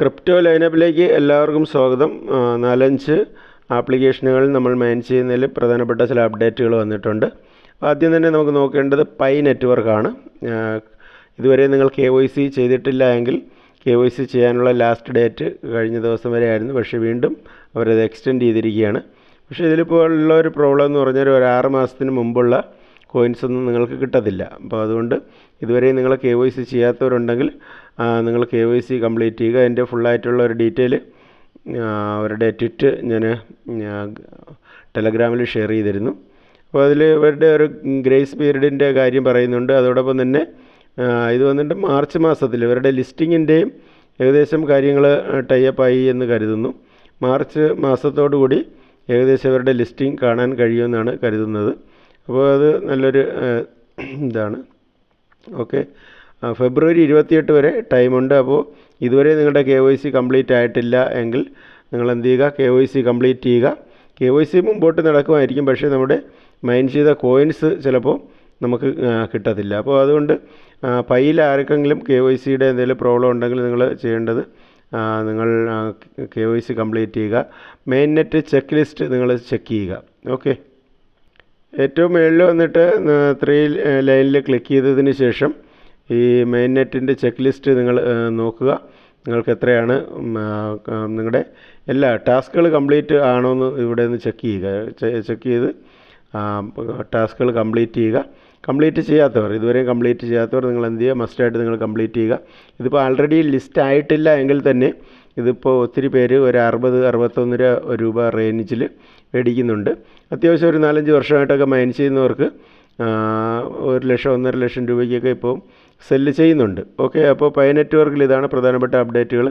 Crypto ലൈനപ്പിലേക്ക് എല്ലാവർക്കും സ്വാഗതം. നാലഞ്ച് ആപ്ലിക്കേഷനുകൾ നമ്മൾ മെയിൻ ചെയ്യുന്നതിൽ പ്രധാനപ്പെട്ട ചില അപ്ഡേറ്റുകൾ വന്നിട്ടുണ്ട്. ആദ്യം തന്നെ നമുക്ക് നോക്കേണ്ടത് പൈ നെറ്റ്വർക്കാണ്. ഇതുവരെ നിങ്ങൾ കെ വൈ സി ചെയ്തിട്ടില്ല എങ്കിൽ കെ വൈ സി ചെയ്യാനുള്ള ലാസ്റ്റ് ഡേറ്റ് കഴിഞ്ഞ ദിവസം വരെ ആയിരുന്നു. പക്ഷേ വീണ്ടും അവരത് എക്സ്റ്റെൻഡ് ചെയ്തിരിക്കുകയാണ്. പക്ഷേ ഇതിലിപ്പോൾ ഉള്ള ഒരു പ്രോബ്ലം എന്ന് പറഞ്ഞാൽ ഒരു ആറ് മാസത്തിന് മുമ്പുള്ള കോയിൻസ് ഒന്നും നിങ്ങൾക്ക് കിട്ടത്തില്ല. അപ്പോൾ അതുകൊണ്ട് ഇതുവരെ നിങ്ങൾ കെ വൈ സി ചെയ്യാത്തവരുണ്ടെങ്കിൽ നിങ്ങൾ കെ വൈ സി കംപ്ലീറ്റ് ചെയ്യുക. അതിന്റെ ഫുള്ളായിട്ടുള്ള ഒരു ഡീറ്റെയിൽ അവരുടെ ട്വിറ്റ് ഞാൻ ടെലഗ്രാമിൽ ഷെയർ ചെയ്തിരുന്നു. അപ്പോൾ അതിൽ ഇവരുടെ ഒരു ഗ്രേസ് പീരീഡിന്റെ കാര്യം പറയുന്നുണ്ട്. അതോടൊപ്പം തന്നെ ഇത് വന്നിട്ട് മാർച്ച് മാസത്തിൽ ഇവരുടെ ലിസ്റ്റിങ്ങിന്റെയും ഏകദേശം കാര്യങ്ങൾ ടൈപ്പായി എന്ന് കരുതുന്നു. മാർച്ച് കൂടി ഏകദേശം ഇവരുടെ ലിസ്റ്റിംഗ് കാണാൻ കഴിയുമെന്നാണ് കരുതുന്നത്. അപ്പോൾ അത് നല്ലൊരു ഇതാണ്. ഓക്കെ. ഫെബ്രുവരി ഇരുപത്തിയെട്ട് വരെ ടൈമുണ്ട്. അപ്പോൾ ഇതുവരെ നിങ്ങളുടെ കെ വൈ സി കംപ്ലീറ്റ് ആയിട്ടില്ല എങ്കിൽ നിങ്ങൾ എന്ത് ചെയ്യുക കെ വൈ സി കംപ്ലീറ്റ് ചെയ്യുക. കെ വൈ സി മുമ്പോട്ട് നടക്കുമായിരിക്കും. പക്ഷേ നമ്മുടെ മൈൻ ചെയ്ത കോയിൻസ് ചിലപ്പോൾ നമുക്ക് കിട്ടത്തില്ല. അപ്പോൾ അതുകൊണ്ട് പൈയിൽ ആർക്കെങ്കിലും കെ വൈ സിയുടെ എന്തെങ്കിലും പ്രോബ്ലം ഉണ്ടെങ്കിൽ നിങ്ങൾ ചെയ്യേണ്ടത് നിങ്ങൾ കെ വൈ സി കംപ്ലീറ്റ് ചെയ്യുക. മെയിൻ നെറ്റ് ചെക്ക് ലിസ്റ്റ് നിങ്ങൾ ചെക്ക് ചെയ്യുക. ഓക്കെ. ഏറ്റവും മുകളിൽ വന്നിട്ട് ത്രീ ലൈനിൽ ക്ലിക്ക് ചെയ്തതിന് ശേഷം ഈ മെയിൻ നെറ്റിന്റെ ചെക്ക് ലിസ്റ്റ് നിങ്ങൾ നോക്കുക. നിങ്ങൾക്ക് എത്രയാണ് നിങ്ങളുടെ എല്ലാ ടാസ്കുകൾ കംപ്ലീറ്റ് ആണോ എന്ന് ഇവിടെ നിന്ന് ചെക്ക് ചെയ്യുക. ചെക്ക് ചെയ്ത് ടാസ്കുകൾ കംപ്ലീറ്റ് ചെയ്യുക. കംപ്ലീറ്റ് ചെയ്യാത്തവർ ഇതുവരെ കംപ്ലീറ്റ് ചെയ്യാത്തവർ നിങ്ങൾ എന്ത് ചെയ്യുക? മസ്റ്റായിട്ട് നിങ്ങൾ കംപ്ലീറ്റ് ചെയ്യുക. ഇതിപ്പോൾ ആൾറെഡി ലിസ്റ്റ് ആയിട്ടില്ല എങ്കിൽ തന്നെ ഇതിപ്പോൾ ഒത്തിരി പേര് ഒരു അറുപത് അറുപത്തൊന്ന് രൂപ റേഞ്ചിൽ മേടിക്കുന്നുണ്ട് അത്യാവശ്യം ഒരു നാലഞ്ച് വർഷമായിട്ടൊക്കെ മൈൻ ചെയ്യുന്നവർക്ക് ഒരു ലക്ഷം ഒന്നര ലക്ഷം രൂപയ്ക്കൊക്കെ ഇപ്പോൾ സെല്ല് ചെയ്യുന്നുണ്ട്. ഓക്കെ അപ്പോൾ പൈ നെറ്റ്വർക്കിൽ ഇതാണ് പ്രധാനപ്പെട്ട അപ്ഡേറ്റുകൾ.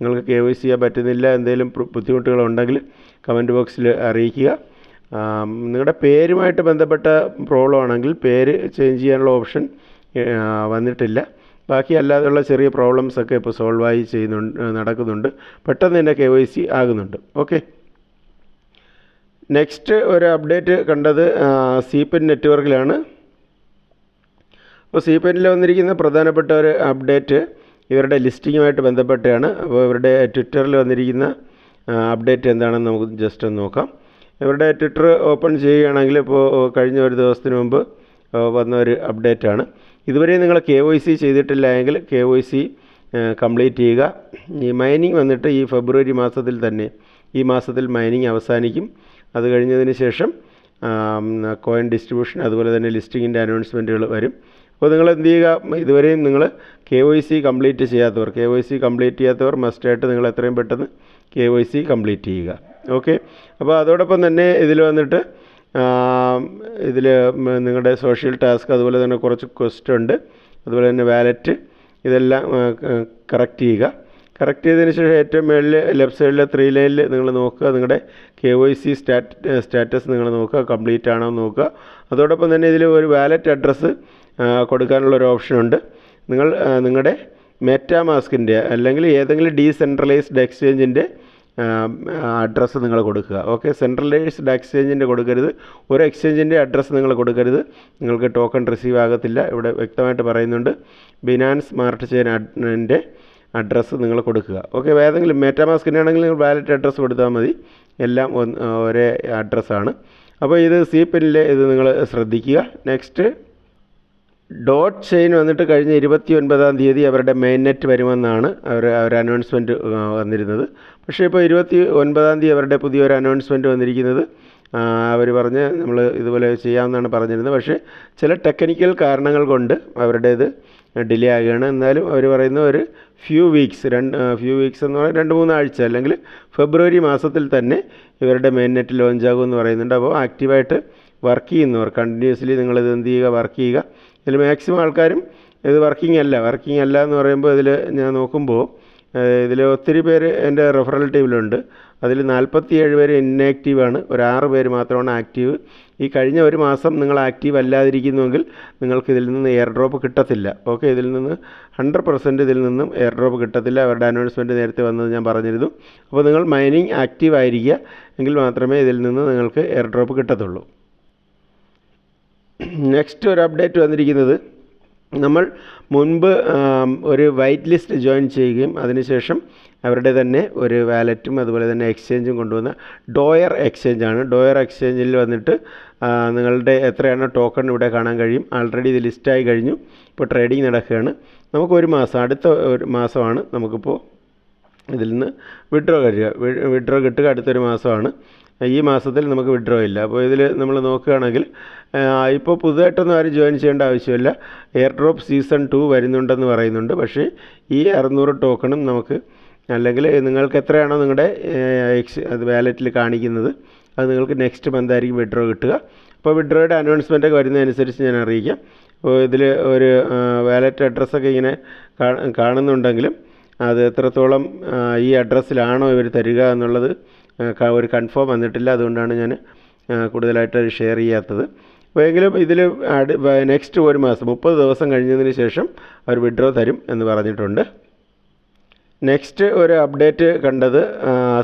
നിങ്ങൾക്ക് കെ വൈ സി ചെയ്യാൻ പറ്റുന്നില്ല എന്തെങ്കിലും ബുദ്ധിമുട്ടുകളുണ്ടെങ്കിൽ കമന്റ് ബോക്സിൽ അറിയിക്കുക. നിങ്ങളുടെ പേരുമായിട്ട് ബന്ധപ്പെട്ട പ്രോബ്ലം ആണെങ്കിൽ പേര് ചേഞ്ച് ചെയ്യാനുള്ള ഓപ്ഷൻ വന്നിട്ടില്ല. ബാക്കി അല്ലാതെയുള്ള ചെറിയ പ്രോബ്ലംസൊക്കെ ഇപ്പോൾ സോൾവായി ചെയ്യുന്നുണ്ട് നടക്കുന്നുണ്ട്. പെട്ടെന്ന് തന്നെ കെ വൈ സി ആകുന്നുണ്ട്. ഓക്കെ. നെക്സ്റ്റ് ഒരു അപ്ഡേറ്റ് കണ്ടത് സീപ്പൻ നെറ്റ്വർക്കിലാണ് അപ്പോൾ സീപ്പനിൽ വന്നിരിക്കുന്ന പ്രധാനപ്പെട്ട ഒരു അപ്ഡേറ്റ് ഇവരുടെ ലിസ്റ്റിങ്ങുമായിട്ട് ബന്ധപ്പെട്ടാണ് അപ്പോൾ ഇവരുടെ ട്വിറ്ററിൽ വന്നിരിക്കുന്ന അപ്ഡേറ്റ് എന്താണെന്ന് നമുക്ക് ജസ്റ്റ് ഒന്ന് നോക്കാം. ഇവരുടെ ട്വിറ്റർ ഓപ്പൺ ചെയ്യുകയാണെങ്കിൽ ഇപ്പോൾ കഴിഞ്ഞ ഒരു ദിവസത്തിന് മുമ്പ് വന്ന ഒരു അപ്ഡേറ്റാണ് ഇതുവരെ നിങ്ങൾ കെ വൈ സി ചെയ്തിട്ടില്ല എങ്കിൽ കെ വൈ സി കംപ്ലീറ്റ് ചെയ്യുക. ഈ മൈനിങ് വന്നിട്ട് ഈ ഫെബ്രുവരി മാസത്തിൽ തന്നെ ഈ മാസത്തിൽ മൈനിങ് അവസാനിക്കും. അത് കഴിഞ്ഞതിന് ശേഷം കോയിൻ ഡിസ്ട്രിബ്യൂഷൻ അതുപോലെ തന്നെ ലിസ്റ്റിങ്ങിന്റെ അനൗൺസ്മെന്റുകൾ വരും. അപ്പോൾ നിങ്ങൾ എന്ത് ചെയ്യുക? ഇതുവരെയും നിങ്ങൾ കെ വൈ സി കംപ്ലീറ്റ് ചെയ്യാത്തവർ കെ വൈ സി കംപ്ലീറ്റ് ചെയ്യാത്തവർ മസ്റ്റായിട്ട് നിങ്ങൾ എത്രയും പെട്ടെന്ന് കെ വൈ സി കംപ്ലീറ്റ് ചെയ്യുക. ഓക്കെ അപ്പോൾ അതോടൊപ്പം തന്നെ ഇതിൽ വന്നിട്ട് ഇതിൽ നിങ്ങളുടെ സോഷ്യൽ ടാസ്ക് അതുപോലെ തന്നെ കുറച്ച് ക്വസ്റ്റ് ഉണ്ട്. അതുപോലെ തന്നെ വാലറ്റ് ഇതെല്ലാം കറക്റ്റ് ചെയ്യുക. കറക്റ്റ് ചെയ്തതിന് ശേഷം ഏറ്റവും മുകളിൽ ലെഫ്റ്റ് സൈഡിലെ ത്രീ ലൈനിൽ നിങ്ങൾ നോക്കുക. നിങ്ങളുടെ K Y C stat status നിങ്ങൾ നോക്കുക. കംപ്ലീറ്റ് ആണോ എന്ന് നോക്കുക. അതോടൊപ്പം തന്നെ ഇതിൽ ഒരു വാലറ്റ് അഡ്രസ്സ് കൊടുക്കാനുള്ള ഒരു ഓപ്ഷനുണ്ട് നിങ്ങൾ നിങ്ങളുടെ മെറ്റാമാസ്കിന്റെ അല്ലെങ്കിൽ ഏതെങ്കിലും ഡീസെൻട്രലൈസ്ഡ് എക്സ്ചേഞ്ചിന്റെ അഡ്രസ്സ് നിങ്ങൾ കൊടുക്കുക. ഓക്കെ സെൻട്രലൈസ്ഡ് എക്സ്ചേഞ്ചിന്റെ കൊടുക്കരുത്. ഒരു എക്സ്ചേഞ്ചിന്റെ അഡ്രസ്സ് നിങ്ങൾ കൊടുക്കരുത്. നിങ്ങൾക്ക് ടോക്കൺ റിസീവ് ആകത്തില്ല. ഇവിടെ വ്യക്തമായിട്ട് പറയുന്നുണ്ട്. ബിനാൻസ് സ്മാർട്ട് ചെയിൻ അഡ്രസ്സ് നിങ്ങൾ കൊടുക്കുക. ഓക്കെ ഏതെങ്കിലും മെറ്റാമാസ്കിന്റെ ആണെങ്കിൽ നിങ്ങൾ വാലറ്റ് അഡ്രസ്സ് കൊടുത്താൽ മതി. എല്ലാം ഒരേ അഡ്രസ്സാണ് അപ്പോൾ ഇത് സി പെനിലെ ഇത് നിങ്ങൾ ശ്രദ്ധിക്കുക. നെക്സ്റ്റ് ഡോട്ട് ചെയിൻ വന്നിട്ട് കഴിഞ്ഞ ഇരുപത്തി ഒൻപതാം തീയതി അവരുടെ മെയിൻ നെറ്റ് വരുമെന്നാണ് അവർ അവർ അനൗൺസ്മെന്റ് വന്നിരുന്നത്. പക്ഷേ ഇപ്പോൾ ഇരുപത്തി ഒൻപതാം തീയതി അവരുടെ പുതിയൊരു അനൗൺസ്മെന്റ് വന്നിരിക്കുന്നത്. അവർ പറഞ്ഞ് നമ്മൾ ഇതുപോലെ ചെയ്യാമെന്നാണ് പറഞ്ഞിരുന്നത്. പക്ഷേ ചില ടെക്നിക്കൽ കാരണങ്ങൾ കൊണ്ട് അവരുടേത് ഡിലേ ആകുകയാണ് എന്നാലും അവർ പറയുന്ന ഒരു ഫ്യൂ വീക്സ് രണ്ട് ഫ്യൂ വീക്സ് എന്ന് പറഞ്ഞാൽ രണ്ട് മൂന്ന് ആഴ്ച അല്ലെങ്കിൽ ഫെബ്രുവരി മാസത്തിൽ തന്നെ ഇവരുടെ മെയിൻ നെറ്റ് ലോഞ്ച് ആകും എന്ന് പറയുന്നുണ്ട്. അപ്പോൾ ആക്റ്റീവായിട്ട് വർക്ക് ചെയ്യുന്നവർ കണ്ടിന്യൂസ്ലി നിങ്ങളിത് എന്ത് ചെയ്യുക വർക്ക് ചെയ്യുക. ഇതിൽ മാക്സിമം ആൾക്കാരും ഇത് വർക്കിംഗ് അല്ല. വർക്കിംഗ് അല്ല എന്ന് പറയുമ്പോൾ ഇതിൽ ഞാൻ നോക്കുമ്പോൾ ഇതിൽ ഒത്തിരി പേര് എന്റെ റെഫറൽ ടീമിലുണ്ട് അതിൽ നാൽപ്പത്തി ഏഴ് പേര് ഇന്നാക്റ്റീവാണ് ഒരു ആറ് പേര് മാത്രമാണ് ആക്റ്റീവ് ഈ കഴിഞ്ഞ ഒരു മാസം നിങ്ങൾ ആക്റ്റീവ് അല്ലാതിരിക്കുന്നുവെങ്കിൽ നിങ്ങൾക്ക് ഇതിൽ നിന്ന് എയർ ഡ്രോപ്പ് കിട്ടത്തില്ല. ഓക്കെ ഇതിൽ നിന്ന് ഹൺഡ്രഡ് പെർസെന്റ് ഇതിൽ നിന്നും എയർ ഡ്രോപ്പ് കിട്ടത്തില്ല. അവരുടെ അനൗൺസ്മെന്റ് നേരത്തെ വന്നത് ഞാൻ പറഞ്ഞിരുന്നു. അപ്പോൾ നിങ്ങൾ മൈനിങ് ആക്റ്റീവ് ആയിരിക്കുക. എങ്കിൽ മാത്രമേ ഇതിൽ നിന്ന് നിങ്ങൾക്ക് എയർ ഡ്രോപ്പ് കിട്ടത്തുള്ളൂ. നെക്സ്റ്റ് ഒരു അപ്ഡേറ്റ് വന്നിരിക്കുന്നത്. നമ്മൾ മുൻപ് ഒരു വൈറ്റ് ലിസ്റ്റ് ജോയിൻ ചെയ്യുകയും അതിനുശേഷം അവരുടെ തന്നെ ഒരു വാലറ്റും അതുപോലെ തന്നെ എക്സ്ചേഞ്ചും കൊണ്ടുവന്ന ഡോയർ എക്സ്ചേഞ്ച് ആണ്. ഡോയർ എക്സ്ചേഞ്ചിൽ വന്നിട്ട് നിങ്ങളുടെ എത്രയാണ് ടോക്കൺ ഇവിടെ കാണാൻ കഴിയും. ആൾറെഡി ഇത് ലിസ്റ്റായി കഴിഞ്ഞു. ഇപ്പോൾ ട്രേഡിംഗ് നടക്കുകയാണ്. നമുക്ക് ഒരു മാസം അടുത്ത ഒരു മാസമാണ് നമുക്കിപ്പോൾ ഇതിൽ നിന്ന് വിഡ്രോ കഴിയുക വിഡ്രോ കിട്ടുക അടുത്തൊരു മാസമാണ്. ഈ മാസത്തിൽ നമുക്ക് വിഡ്രോ ഇല്ല. അപ്പോൾ ഇതിൽ നമ്മൾ നോക്കുകയാണെങ്കിൽ ഇപ്പോൾ പുതുതായിട്ടൊന്നും ആരും ജോയിൻ ചെയ്യേണ്ട ആവശ്യമില്ല. എയർ ഡ്രോപ്പ് സീസൺ ടു വരുന്നുണ്ടെന്ന് പറയുന്നുണ്ട്. പക്ഷേ ഈ അറുന്നൂറ് ടോക്കണും നമുക്ക് അല്ലെങ്കിൽ നിങ്ങൾക്ക് എത്രയാണോ നിങ്ങളുടെ എക്സ് അത് വാലറ്റിൽ കാണിക്കുന്നത് അത് നിങ്ങൾക്ക് നെക്സ്റ്റ് മന്ത് ആയിരിക്കും വിഡ്രോ കിട്ടുക. അപ്പോൾ വിഡ്രോയുടെ അനൗൺസ്മെന്റ് ഒക്കെ വരുന്നതനുസരിച്ച് ഞാൻ അറിയിക്കാം. അപ്പോൾ ഇതിൽ ഒരു വാലറ്റ് അഡ്രസ്സൊക്കെ ഇങ്ങനെ കാണുന്നുണ്ടെങ്കിലും അത് എത്രത്തോളം ഈ അഡ്രസ്സിലാണോ ഇവർ തരിക എന്നുള്ളത് ഒരു കൺഫേം വന്നിട്ടില്ല. അതുകൊണ്ടാണ് ഞാൻ കൂടുതലായിട്ട് ഷെയർ ചെയ്യാത്തത്. എങ്കിലും ഇതിൽ നെക്സ്റ്റ് ഒരു മാസം മുപ്പത് ദിവസം കഴിഞ്ഞതിന് ശേഷം അവർ വിഡ്രോ തരും എന്ന് പറഞ്ഞിട്ടുണ്ട്. നെക്സ്റ്റ് ഒരു അപ്ഡേറ്റ് കണ്ടത്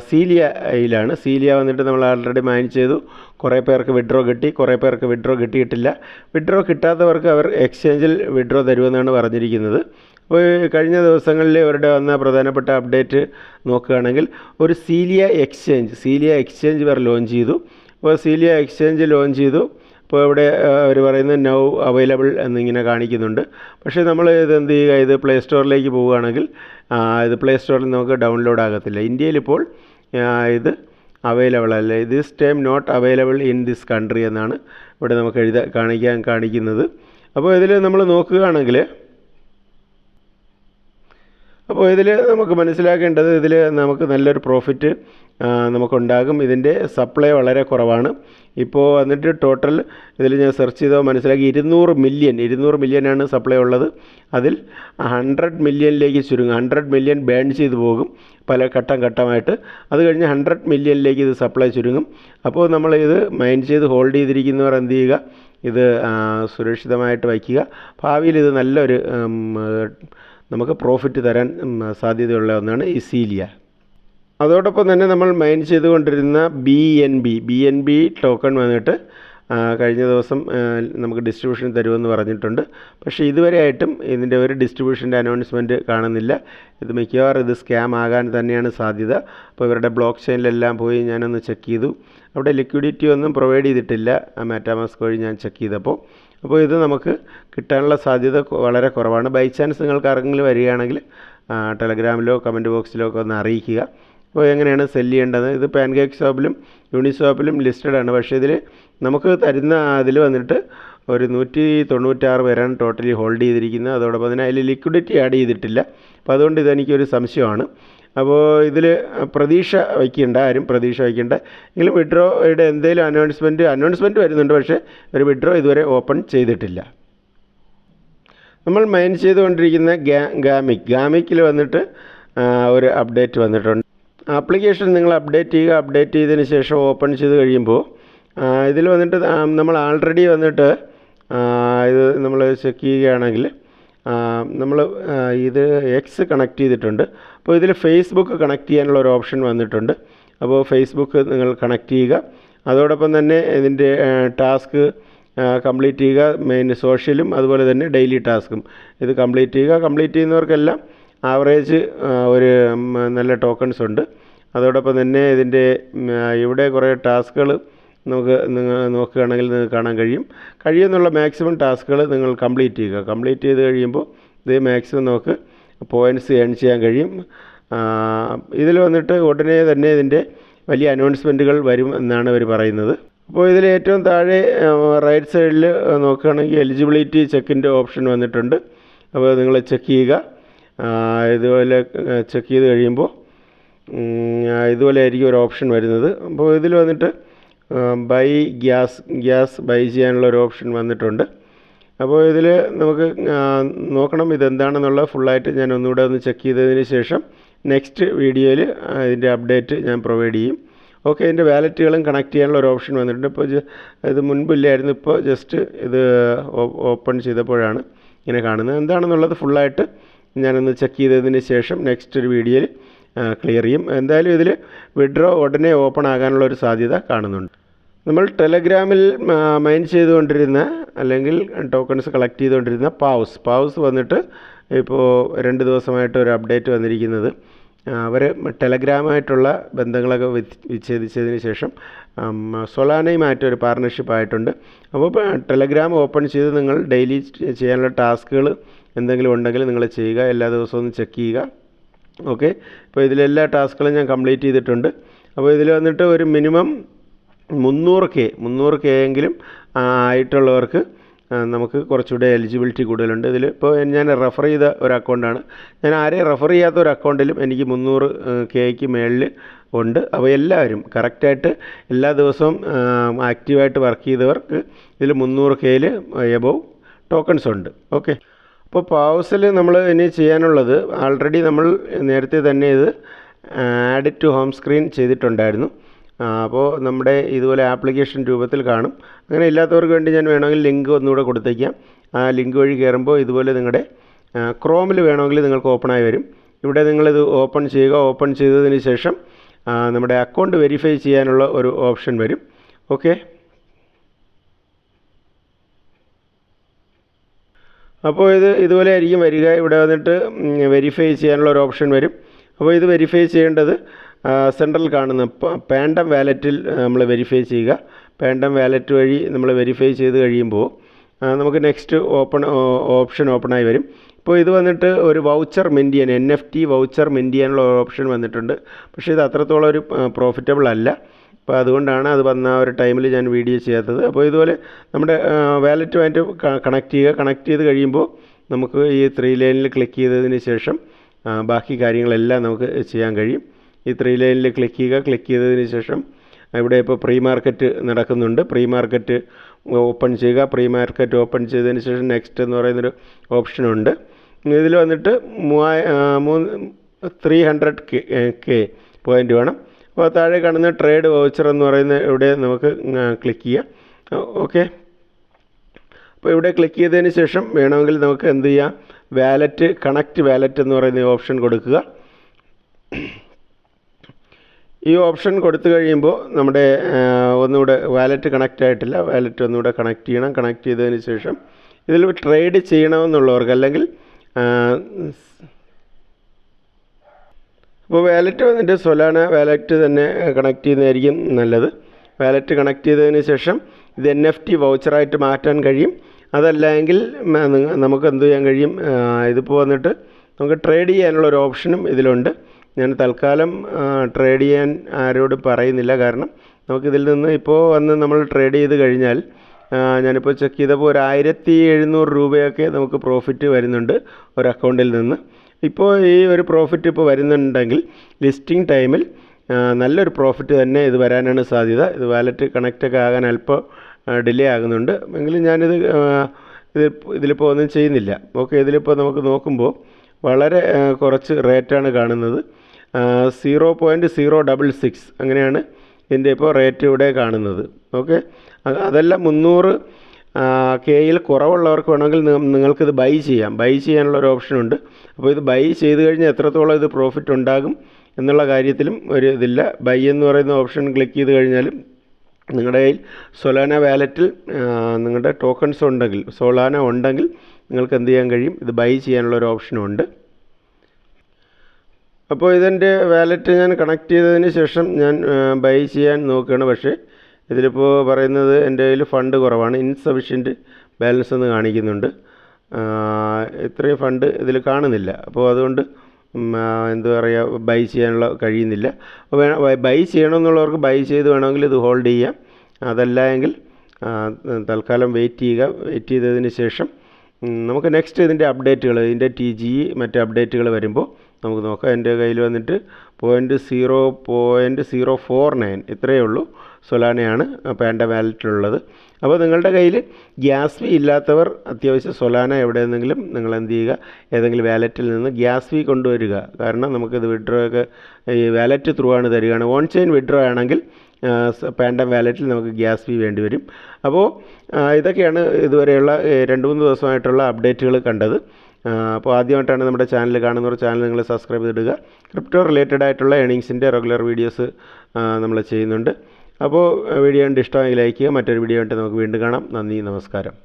സീലിയയിലാണ് സീലിയ വന്നിട്ട് നമ്മൾ ആൾറെഡി മൈൻ ചെയ്തു. കുറേ പേർക്ക് വിഡ്രോ കിട്ടി. കുറേ പേർക്ക് വിഡ്രോ കിട്ടിയിട്ടില്ല. വിഡ്രോ കിട്ടാത്തവർക്ക് അവർ എക്സ്ചേഞ്ചിൽ വിഡ്രോ തരുമെന്നാണ് പറഞ്ഞിരിക്കുന്നത്. കഴിഞ്ഞ ദിവസങ്ങളിൽ ഇവരുടെ വന്ന പ്രധാനപ്പെട്ട അപ്ഡേറ്റ് നോക്കുകയാണെങ്കിൽ ഒരു സീലിയ എക്സ്ചേഞ്ച് സീലിയ എക്സ്ചേഞ്ച് ഇവർ ലോഞ്ച് ചെയ്തു. അപ്പോൾ സീലിയ എക്സ്ചേഞ്ച് ലോഞ്ച് ചെയ്തു. ഇപ്പോൾ ഇവിടെ അവർ പറയുന്നത് നൗ അവൈലബിൾ എന്നിങ്ങനെ കാണിക്കുന്നുണ്ട്. പക്ഷേ നമ്മൾ ഇത് എന്ത് ചെയ്യുക? ഇത് പ്ലേ സ്റ്റോറിലേക്ക് പോവുകയാണെങ്കിൽ ഇത് പ്ലേ സ്റ്റോറിൽ നമുക്ക് ഡൗൺലോഡ് ആകത്തില്ല. ഇന്ത്യയിൽ ഇപ്പോൾ ഇത് അവൈലബിൾ അല്ല. This time not available in this country എന്നാണ് ഇവിടെ നമുക്ക് എഴുതാ കാണിക്കാൻ കാണിക്കുന്നത്. അപ്പോൾ ഇതിൽ നമ്മൾ നോക്കുകയാണെങ്കിൽ അപ്പോൾ ഇതിൽ നമുക്ക് മനസ്സിലാക്കേണ്ടത് ഇതിൽ നമുക്ക് നല്ലൊരു പ്രോഫിറ്റ് നമുക്കുണ്ടാകും. ഇതിന്റെ സപ്ലൈ വളരെ കുറവാണ്. ഇപ്പോൾ എന്നിട്ട് ടോട്ടൽ ഇതിൽ ഞാൻ സെർച്ച് ചെയ്തോ മനസ്സിലാക്കി ഇരുന്നൂറ് മില്യൺ ഇരുന്നൂറ് മില്യനാണ് സപ്ലൈ ഉള്ളത്. അതിൽ ഹൺഡ്രഡ് മില്യണിലേക്ക് ചുരുങ്ങും. ഹൺഡ്രഡ് മില്യൺ ബേൺ ചെയ്ത് പോകും. പല ഘട്ടം ഘട്ടമായിട്ട്. അത് കഴിഞ്ഞ് ഹൺഡ്രഡ് മില്യണിലേക്ക് ഇത് സപ്ലൈ ചുരുങ്ങും. അപ്പോൾ നമ്മൾ ഇത് മൈൻ ചെയ്ത് ഹോൾഡ് ചെയ്തിരിക്കുന്നവർ എന്ത് ചെയ്യുക? ഇത് സുരക്ഷിതമായിട്ട് വയ്ക്കുക. ഭാവിയിൽ ഇത് നല്ലൊരു നമുക്ക് പ്രോഫിറ്റ് തരാൻ സാധ്യതയുള്ള ഒന്നാണ് ഈ സീലിയ അതോടൊപ്പം തന്നെ നമ്മൾ മൈൻ ചെയ്തുകൊണ്ടിരുന്ന B N B B N B token വന്നിട്ട് കഴിഞ്ഞ ദിവസം നമുക്ക് ഡിസ്ട്രിബ്യൂഷൻ തരുമെന്ന് പറഞ്ഞിട്ടുണ്ട്. പക്ഷേ ഇതുവരെ ആയിട്ടും ഇതിന്റെ ഒരു ഡിസ്ട്രിബ്യൂഷന്റെ അനൗൺസ്മെന്റ് കാണുന്നില്ല. ഇത് മിക്കവാറും ഇത് സ്കാം ആകാൻ തന്നെയാണ് സാധ്യത. അപ്പോൾ ഇവരുടെ ബ്ലോക്ക് ചെയിനിലെല്ലാം പോയി ഞാനൊന്ന് ചെക്ക് ചെയ്തു. അവിടെ ലിക്വിഡിറ്റി ഒന്നും പ്രൊവൈഡ് ചെയ്തിട്ടില്ല. മാറ്റാമാസ്ക് വഴി ഞാൻ ചെക്ക് ചെയ്തപ്പോൾ. അപ്പോൾ ഇത് നമുക്ക് കിട്ടാനുള്ള സാധ്യത വളരെ കുറവാണ്. ബൈ ചാൻസ് നിങ്ങൾക്ക് ആരെങ്കിലും വരികയാണെങ്കിൽ ടെലഗ്രാമിലോ കമന്റ് ബോക്സിലോ ഒക്കെ ഒന്ന് അറിയിക്കുക. അപ്പോൾ എങ്ങനെയാണ് സെൽ ചെയ്യേണ്ടത്? ഇത് പാൻകേക്ക് ഷോപ്പിലും യൂണിഷോപ്പിലും ലിസ്റ്റഡ് ആണ്. പക്ഷേ ഇതിൽ നമുക്ക് തരുന്ന അതിൽ വന്നിട്ട് ഒരു നൂറ്റി തൊണ്ണൂറ്റാറ് പേരാണ് ടോട്ടലി ഹോൾഡ് ചെയ്തിരിക്കുന്നത്. അതോടൊപ്പം തന്നെ അതിൽ ലിക്വിഡിറ്റി ആഡ് ചെയ്തിട്ടില്ല. അപ്പോൾ അതുകൊണ്ട് ഇതെനിക്കൊരു സംശയമാണ്. അപ്പോൾ ഇതിൽ പ്രതീക്ഷ വയ്ക്കേണ്ട ആരും പ്രതീക്ഷ വയ്ക്കേണ്ട. എങ്കിലും വിഡ്രോയുടെ എന്തെങ്കിലും അനൗൺസ്മെന്റ് അനൗൺസ്മെന്റ് വരുന്നുണ്ട്. പക്ഷേ ഒരു വിഡ്രോ ഇതുവരെ ഓപ്പൺ ചെയ്തിട്ടില്ല. നമ്മൾ മൈൻ ചെയ്തുകൊണ്ടിരിക്കുന്ന ഗാ ഗാമിക്. ഗാമിക്കിൽ വന്നിട്ട് ഒരു അപ്ഡേറ്റ് വന്നിട്ടുണ്ട്. ആപ്ലിക്കേഷൻ നിങ്ങൾ അപ്ഡേറ്റ് ചെയ്യുക. അപ്ഡേറ്റ് ചെയ്തതിന് ശേഷം ഓപ്പൺ ചെയ്ത് കഴിയുമ്പോൾ ഇതിൽ വന്നിട്ട് നമ്മൾ ആൾറെഡി വന്നിട്ട് ഇത് നമ്മൾ ചെക്ക് ചെയ്യുകയാണെങ്കിൽ നമ്മൾ ഇത് എക്സ് കണക്ട് ചെയ്തിട്ടുണ്ട്. അപ്പോൾ ഇതിൽ ഫേസ്ബുക്ക് കണക്ട് ചെയ്യാനുള്ള ഒരു ഓപ്ഷൻ വന്നിട്ടുണ്ട്. അപ്പോൾ ഫേസ്ബുക്ക് നിങ്ങൾ കണക്ട് ചെയ്യുക. അതോടൊപ്പം തന്നെ ഇതിന്റെ ടാസ്ക് കംപ്ലീറ്റ് ചെയ്യുക. മെയിൻ സോഷ്യലും അതുപോലെ തന്നെ ഡെയിലി ടാസ്കും ഇത് കംപ്ലീറ്റ് ചെയ്യുക. കംപ്ലീറ്റ് ചെയ്യുന്നവർക്കെല്ലാം ആവറേജ് ഒരു നല്ല ടോക്കൺസ് ഉണ്ട്. അതോടൊപ്പം തന്നെ ഇതിന്റെ ഇവിടെ കുറേ ടാസ്കുകൾ നമുക്ക് നിങ്ങൾ നോക്കുകയാണെങ്കിൽ നിങ്ങൾക്ക് കാണാൻ കഴിയും. കഴിയുന്നുള്ള മാക്സിമം ടാസ്കുകൾ നിങ്ങൾ കംപ്ലീറ്റ് ചെയ്യുക. കംപ്ലീറ്റ് ചെയ്ത് കഴിയുമ്പോൾ ഇത് മാക്സിമം നമുക്ക് പോയിന്റ്സ് ഏൺ ചെയ്യാൻ കഴിയും. ഇതിൽ വന്നിട്ട് ഉടനെ തന്നെ ഇതിന്റെ വലിയ അനൗൺസ്മെന്റുകൾ വരും എന്നാണ് അവർ പറയുന്നത്. അപ്പോൾ ഇതിൽ ഏറ്റവും താഴെ റൈറ്റ് സൈഡിൽ നോക്കുകയാണെങ്കിൽ എലിജിബിലിറ്റി ചെക്കിന്റെ ഓപ്ഷൻ വന്നിട്ടുണ്ട്. അപ്പോൾ നിങ്ങൾ ചെക്ക് ചെയ്യുക. ഇതുപോലെ ചെക്ക് ചെയ്ത് കഴിയുമ്പോൾ ഇതുപോലെ ആയിരിക്കും ഒരു ഓപ്ഷൻ വരുന്നത്. അപ്പോൾ ഇതിൽ വന്നിട്ട് ബൈ ഗ്യാസ് ഗ്യാസ് ബൈ ചെയ്യാനുള്ള ഒരു ഓപ്ഷൻ വന്നിട്ടുണ്ട്. അപ്പോൾ ഇതിൽ നമുക്ക് നോക്കണം ഇതെന്താണെന്നുള്ള ഫുള്ളായിട്ട് ഞാൻ ഒന്നുകൂടെ ഒന്ന് ചെക്ക് ചെയ്തതിന് ശേഷം നെക്സ്റ്റ് വീഡിയോയിൽ ഇതിന്റെ അപ്ഡേറ്റ് ഞാൻ പ്രൊവൈഡ് ചെയ്യും. ഓക്കെ ഇതിന്റെ വാലറ്റുകളും കണക്ട് ചെയ്യാനുള്ള ഒരു ഓപ്ഷൻ വന്നിട്ടുണ്ട്. ഇപ്പോൾ ഇത് മുൻപില്ലായിരുന്നു ഇപ്പോൾ ജസ്റ്റ് ഇത് ഓപ്പൺ ചെയ്തപ്പോഴാണ് ഇങ്ങനെ കാണുന്നത്. എന്താണെന്നുള്ളത് ഫുള്ളായിട്ട് ഞാനൊന്ന് ചെക്ക് ചെയ്തതിന് ശേഷം നെക്സ്റ്റ് ഒരു വീഡിയോയിൽ ക്ലിയർ ചെയ്യും. എന്തായാലും ഇതിൽ വിഡ്രോ ഉടനെ ഓപ്പൺ ആകാനുള്ള ഒരു സാധ്യത കാണുന്നുണ്ട്. നമ്മൾ ടെലഗ്രാമിൽ മൈൻ ചെയ്തുകൊണ്ടിരുന്ന അല്ലെങ്കിൽ ടോക്കൺസ് കളക്ട് ചെയ്തുകൊണ്ടിരുന്ന പാവ്സ് പാവ്സ് വന്നിട്ട് ഇപ്പോൾ രണ്ട് ദിവസമായിട്ട് ഒരു അപ്ഡേറ്റ് വന്നിരിക്കുന്നത്. അവർ ടെലഗ്രാമായിട്ടുള്ള ബന്ധങ്ങളൊക്കെ വിച്ഛേദിച്ചതിന് ശേഷം സൊലാനയുമായിട്ട് ഒരു പാർട്ണർഷിപ്പ് ആയിട്ടുണ്ട്. അപ്പോൾ ടെലഗ്രാം ഓപ്പൺ ചെയ്ത് നിങ്ങൾ ഡെയിലി ചെയ്യാനുള്ള ടാസ്കുകൾ എന്തെങ്കിലും ഉണ്ടെങ്കിൽ നിങ്ങൾ ചെയ്യുക. എല്ലാ ദിവസവും ചെക്ക് ചെയ്യുക. ഓക്കെ. ഇപ്പോൾ ഇതിലെല്ലാ ടാസ്കുകളും ഞാൻ കംപ്ലീറ്റ് ചെയ്തിട്ടുണ്ട്. അപ്പോൾ ഇതിൽ വന്നിട്ട് ഒരു മിനിമം മുന്നൂറ് കെ മുന്നൂറ് കെ എങ്കിലും ആയിട്ടുള്ളവർക്ക് നമുക്ക് കുറച്ചുകൂടെ എലിജിബിലിറ്റി കൂടുതലുണ്ട്. ഇതിൽ ഇപ്പോൾ ഞാൻ റെഫർ ചെയ്ത ഒരു അക്കൗണ്ടാണ്. ഞാൻ ആരെയും റെഫർ ചെയ്യാത്ത ഒരു അക്കൗണ്ടിലും എനിക്ക് മുന്നൂറ് കെക്ക് മേളിൽ ഉണ്ട്. അപ്പോൾ എല്ലാവരും കറക്റ്റായിട്ട് എല്ലാ ദിവസവും ആക്റ്റീവായിട്ട് വർക്ക് ചെയ്തവർക്ക് ഇതിൽ മുന്നൂറ് കെയിൽ എബോവ് ടോക്കൺസ് ഉണ്ട്. ഓക്കെ. അപ്പോൾ പാവസിൽ നമ്മൾ ഇനി ചെയ്യാനുള്ളത് ആൾറെഡി നമ്മൾ നേരത്തെ തന്നെ ഇത് ആഡ് ടു ഹോം സ്ക്രീൻ ചെയ്തിട്ടുണ്ടായിരുന്നു. അപ്പോൾ നമ്മുടെ ഇതുപോലെ ആപ്ലിക്കേഷൻ രൂപത്തിൽ കാണും. അങ്ങനെ ഇല്ലാത്തവർക്ക് വേണ്ടി ഞാൻ വേണമെങ്കിൽ ലിങ്ക് ഒന്നുകൂടെ കൊടുത്തേക്കാം. ആ ലിങ്ക് വഴി കയറുമ്പോൾ ഇതുപോലെ നിങ്ങളുടെ ക്രോമിൽ വേണമെങ്കിൽ നിങ്ങൾക്ക് ഓപ്പണായി വരും. ഇവിടെ നിങ്ങളിത് ഓപ്പൺ ചെയ്യുക. ഓപ്പൺ ചെയ്തതിന് ശേഷം നമ്മുടെ അക്കൗണ്ട് വെരിഫൈ ചെയ്യാനുള്ള ഒരു ഓപ്ഷൻ വരും. ഓക്കെ അപ്പോൾ ഇത് ഇതുപോലെ ആയിരിക്കും വരിക. ഇവിടെ വന്നിട്ട് വെരിഫൈ ചെയ്യാനുള്ള ഒരു ഓപ്ഷൻ വരും. അപ്പോൾ ഇത് വെരിഫൈ ചെയ്യേണ്ടത് സെൻട്രൽ കാണുന്ന പാൻഡം വാലറ്റിൽ നമ്മൾ വെരിഫൈ ചെയ്യുക. പാൻഡം വാലറ്റ് വഴി നമ്മൾ വെരിഫൈ ചെയ്ത് കഴിയുമ്പോൾ നമുക്ക് നെക്സ്റ്റ് ഓപ്പൺ ഓപ്ഷൻ ഓപ്പണായി വരും. ഇപ്പോൾ ഇത് വന്നിട്ട് ഒരു വൗച്ചർ മെന്റ് ചെയ്യാൻ എൻ എഫ് ടി വൗച്ചർ മെന്റ് ചെയ്യാനുള്ള ഓപ്ഷൻ വന്നിട്ടുണ്ട്. പക്ഷേ ഇത് അത്രത്തോളം ഒരു പ്രോഫിറ്റബിൾ അല്ല. അപ്പോൾ അതുകൊണ്ടാണ് അത് വന്ന ആ ഒരു ടൈമിൽ ഞാൻ വീഡിയോ ചെയ്യാത്തത്. അപ്പോൾ ഇതുപോലെ നമ്മുടെ വാലറ്റുമായിട്ട് കണക്ട് ചെയ്യുക. കണക്ട് ചെയ്ത് കഴിയുമ്പോൾ നമുക്ക് ഈ ത്രീ ലൈനിൽ ക്ലിക്ക് ചെയ്തതിന് ശേഷം ബാക്കി കാര്യങ്ങളെല്ലാം നമുക്ക് ചെയ്യാൻ കഴിയും. ഈ ത്രീ ലൈനിൽ ക്ലിക്ക് ചെയ്യുക. ക്ലിക്ക് ചെയ്തതിന് ശേഷം ഇവിടെ ഇപ്പോൾ പ്രീ മാർക്കറ്റ് നടക്കുന്നുണ്ട്. പ്രീ മാർക്കറ്റ് ഓപ്പൺ ചെയ്യുക. പ്രീ മാർക്കറ്റ് ഓപ്പൺ ചെയ്തതിന് ശേഷം നെക്സ്റ്റ് എന്ന് പറയുന്നൊരു ഓപ്ഷനുണ്ട് ഇതിൽ വന്നിട്ട് മൂവായ മൂന്ന് ത്രീ ഹൺഡ്രഡ് കെ പോയിന്റ് വേണം. അപ്പോൾ താഴെ കാണുന്ന ട്രേഡ് വൗച്ചർ എന്ന് പറയുന്ന ഇവിടെ നമുക്ക് ക്ലിക്ക് ചെയ്യാം. ഓക്കെ അപ്പോൾ ഇവിടെ ക്ലിക്ക് ചെയ്തതിന് ശേഷം വേണമെങ്കിൽ നമുക്ക് എന്ത് ചെയ്യാം? വാലറ്റ് കണക്റ്റ് വാലറ്റ് എന്ന് പറയുന്ന ഓപ്ഷൻ കൊടുക്കുക. ഈ ഓപ്ഷൻ കൊടുത്തു കഴിയുമ്പോൾ നമ്മുടെ ഒന്നുകൂടെ വാലറ്റ് കണക്റ്റ് ആയിട്ടില്ല. വാലറ്റ് ഒന്നുകൂടെ കണക്ട് ചെയ്യണം. കണക്ട് ചെയ്തതിന് ശേഷം ഇതിൽ ട്രേഡ് ചെയ്യണമെന്നുള്ളവർക്ക് അല്ലെങ്കിൽ അപ്പോൾ വാലറ്റ് വന്നിട്ട് സൊലാന വാലറ്റ് തന്നെ കണക്ട് ചെയ്യുന്നതായിരിക്കും നല്ലത്. വാലറ്റ് കണക്ട് ചെയ്തതിന് ശേഷം ഇത് എൻ എഫ് ടി വൗച്ചറായിട്ട് മാറ്റാൻ കഴിയും. അതല്ലെങ്കിൽ നമുക്ക് എന്ത് ചെയ്യാൻ കഴിയും? ഇതിപ്പോൾ വന്നിട്ട് നമുക്ക് ട്രേഡ് ചെയ്യാനുള്ള ഒരു ഓപ്ഷനും ഇതിലുണ്ട്. ഞാൻ തൽക്കാലം ട്രേഡ് ചെയ്യാൻ ആരോടും പറയുന്നില്ല. കാരണം നമുക്കിതിൽ നിന്ന് ഇപ്പോൾ വന്ന് നമ്മൾ ട്രേഡ് ചെയ്ത് കഴിഞ്ഞാൽ ഞാനിപ്പോൾ ചെക്ക് ചെയ്തപ്പോൾ ഒരു ആയിരത്തി എഴുന്നൂറ് രൂപയൊക്കെ നമുക്ക് പ്രോഫിറ്റ് വരുന്നുണ്ട് ഒരു അക്കൗണ്ടിൽ നിന്ന്. ഇപ്പോൾ ഈ ഒരു പ്രോഫിറ്റ് ഇപ്പോൾ വരുന്നുണ്ടെങ്കിൽ ലിസ്റ്റിംഗ് ടൈമിൽ നല്ലൊരു പ്രോഫിറ്റ് തന്നെ ഇത് വരാനാണ് സാധ്യത. ഇത് വാലറ്റ് കണക്റ്റൊക്കെ ആകാൻ അല്പം ഡിലേ ആകുന്നുണ്ട്. എങ്കിലും ഞാനിത് ഇത് ഇതിലിപ്പോൾ ഒന്നും ചെയ്യുന്നില്ല. ഓക്കെ ഇതിലിപ്പോൾ നമുക്ക് നോക്കുമ്പോൾ വളരെ കുറച്ച് റേറ്റാണ് കാണുന്നത്. Zero point zero double six അങ്ങനെയാണ് ഇതിന്റെ ഇപ്പോൾ റേറ്റ് ഇവിടെ കാണുന്നത്. ഓക്കെ അതെല്ലാം മുന്നൂറ് കെയിൽ കുറവുള്ളവർക്ക് വേണമെങ്കിൽ നിങ്ങൾക്കിത് ബൈ ചെയ്യാം. ബൈ ചെയ്യാനുള്ള ഒരു ഓപ്ഷനുണ്ട് അപ്പോൾ ഇത് ബൈ ചെയ്ത് കഴിഞ്ഞാൽ എത്രത്തോളം ഇത് പ്രോഫിറ്റ് ഉണ്ടാകും എന്നുള്ള കാര്യത്തിലും ഒരു ഇതില്ല. ബൈ എന്ന് പറയുന്ന ഓപ്ഷൻ ക്ലിക്ക് ചെയ്ത് കഴിഞ്ഞാലും നിങ്ങളുടെ കയ്യിൽ സൊലാന വാലറ്റിൽ നിങ്ങളുടെ ടോക്കൺസ് ഉണ്ടെങ്കിൽ സൊലാന ഉണ്ടെങ്കിൽ നിങ്ങൾക്ക് എന്ത് ചെയ്യാൻ കഴിയും? ഇത് ബൈ ചെയ്യാനുള്ള ഒരു ഓപ്ഷനും ഉണ്ട്. അപ്പോൾ ഇതിന്റെ വാലറ്റ് ഞാൻ കണക്ട് ചെയ്തതിന് ശേഷം ഞാൻ ബൈ ചെയ്യാൻ നോക്കുകയാണ്. പക്ഷേ ഇതിലിപ്പോൾ പറയുന്നത് എന്റെ കയ്യിൽ ഫണ്ട് കുറവാണ്. ഇൻസഫിഷ്യന്റ് ബാലൻസ് എന്ന് കാണിക്കുന്നുണ്ട്. ഇത്രയും ഫണ്ട് ഇതിൽ കാണുന്നില്ല. അപ്പോൾ അതുകൊണ്ട് എന്താ പറയുക ബൈ ചെയ്യാനുള്ള കഴിയുന്നില്ല. അപ്പോൾ വേണം ബൈ ചെയ്യണമെന്നുള്ളവർക്ക് ബൈ ചെയ്ത് വേണമെങ്കിൽ ഇത് ഹോൾഡ് ചെയ്യാം. അതല്ല എങ്കിൽ തൽക്കാലം വെയിറ്റ് ചെയ്യുക. വെയിറ്റ് ചെയ്തതിന് ശേഷം നമുക്ക് നെക്സ്റ്റ് ഇതിന്റെ അപ്ഡേറ്റുകൾ ഇതിന്റെ ടി ജി മറ്റ് അപ്ഡേറ്റുകൾ വരുമ്പോൾ നമുക്ക് നോക്കാം. എന്റെ കയ്യിൽ വന്നിട്ട് point zero point zero four nine ഇത്രയേ ഉള്ളൂ. സൊലാനയാണ് പാൻഡ വാലറ്റിലുള്ളത് അപ്പോൾ നിങ്ങളുടെ കയ്യിൽ ഗ്യാസ് ഫീ ഇല്ലാത്തവർ അത്യാവശ്യം സൊലാന എവിടെയെന്നെങ്കിലും നിങ്ങൾ എന്ത് ചെയ്യുക ഏതെങ്കിലും വാലറ്റിൽ നിന്ന് ഗ്യാസ് ഫീ കൊണ്ടുവരിക. കാരണം നമുക്കിത് വിഡ്രോ ഒക്കെ ഈ വാലറ്റ് ത്രൂ ആണ് തരികയാണ്. ഓൺ ചെയിൻ വിഡ്രോ ആണെങ്കിൽ പാൻഡം വാലറ്റിൽ നമുക്ക് ഗ്യാസ് ഫീ വേണ്ടി വരും. അപ്പോൾ ഇതൊക്കെയാണ് ഇതുവരെയുള്ള രണ്ട് മൂന്ന് ദിവസമായിട്ടുള്ള അപ്ഡേറ്റുകൾ കണ്ടത്. അപ്പോൾ ആദ്യമായിട്ടാണ് നമ്മുടെ ചാനൽ കാണുന്നവർ ചാനൽ നിങ്ങൾ സബ്സ്ക്രൈബ് ചെയ്തിടുക. ക്രിപ്റ്റോ റിലേറ്റഡ് ആയിട്ടുള്ള ഏണിങ്സിന്റെ റെഗുലർ വീഡിയോസ് നമ്മൾ ചെയ്യുന്നുണ്ട്. അപ്പോൾ വീഡിയോ കണ്ട് ഇഷ്ടമായി ലൈക്ക് ചെയ്യുക. മറ്റൊരു വീഡിയോ ആയിട്ട് നമുക്ക് വീണ്ടും കാണാം. നന്ദി നമസ്കാരം.